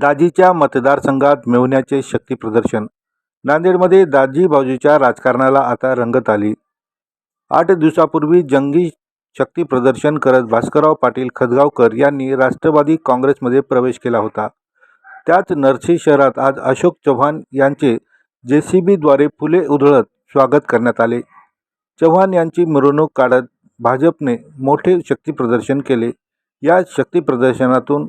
दाजीच्या मतदारसंघात मिळवण्याचे शक्तीप्रदर्शन नांदेडमध्ये दाजी भाऊजीच्या राजकारणाला आता रंगत आली. आठ दिवसापूर्वी जंगी शक्ती प्रदर्शन करत भास्करराव पाटील खदगावकर यांनी राष्ट्रवादी काँग्रेसमध्ये प्रवेश केला होता. त्याच नरसी शहरात आज अशोक चव्हाण यांचे जे सी बीद्वारे फुले उधळत स्वागत करण्यात आले. चव्हाण यांची मिरवणूक काढत भाजपने मोठे शक्तीप्रदर्शन केले. या शक्तीप्रदर्शनातून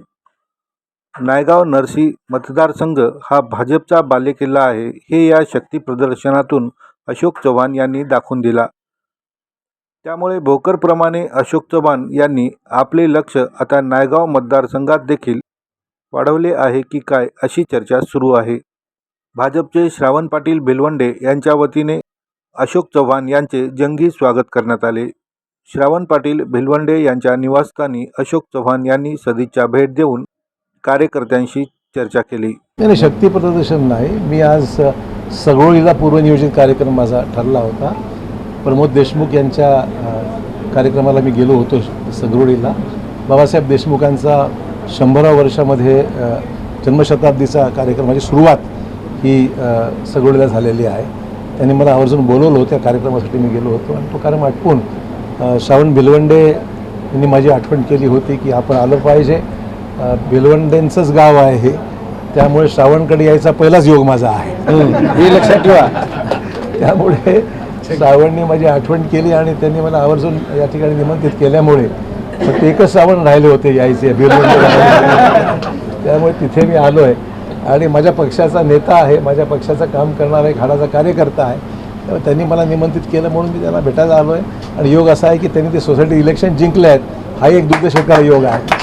नायगाव नरसी मतदारसंघ हा भाजपचा बालेकिल्ला आहे हे या शक्ती प्रदर्शनातून अशोक चव्हाण यांनी दाखवून दिला. त्यामुळे भोकरप्रमाणे अशोक चव्हाण यांनी आपले लक्ष आता नायगाव मतदारसंघात देखील वाढवले आहे की काय अशी चर्चा सुरू आहे. भाजपचे श्रावण पाटील भिलवंडे यांच्या वतीने अशोक चव्हाण यांचे जंगी स्वागत करण्यात आले. श्रावण पाटील भिलवंडे यांच्या निवासस्थानी अशोक चव्हाण यांनी सदिच्छा भेट देऊन कार्यकर्त्यांशी चर्चा केली. नाही शक्ती प्रदर्शन नाही. मी आज सगळीला पूर्वनियोजित कार्यक्रम माझा ठरला होता. प्रमोद देशमुख यांच्या कार्यक्रमाला मी गेलो होतो सगरोळीला बाबासाहेब देशमुखांचा शंभरा वर्षामध्ये जन्मशताब्दीचा कार्यक्रमाची सुरुवात ही अ, सगरोळीला झालेली आहे. त्यांनी मला आवर्जून बोलवलं होतं त्या कार्यक्रमासाठी मी गेलो होतो. आणि तो कार्यक्रम आटपून श्रावण भिलवंडे यांनी माझी आठवण केली होती की आपण आलं पाहिजे. अ, भिलवंडेंचंच गाव आहे हे. त्यामुळे श्रावणकडे यायचा पहिलाच योग माझा आहे. हे लक्षात ठेवा. त्यामुळे श्रावणने माझी आठवण केली आणि त्यांनी मला आवर्जून या ठिकाणी निमंत्रित केल्यामुळे फक्त एकच श्रावण राहिले होते यायचे त्यामुळे तिथे मी आलो आहे आणि माझ्या पक्षाचा नेता आहे माझ्या पक्षाचं काम करणारा एक हाडाचा कार्यकर्ता आहे. त्यामुळे त्यांनी मला निमंत्रित केलं म्हणून मी त्यांना भेटायला आलो आहे आणि योग असा आहे की त्यांनी ते सोसायटी इलेक्शन जिंकले आहेत. हा एक दुग्ध शेतकरी योग आहे.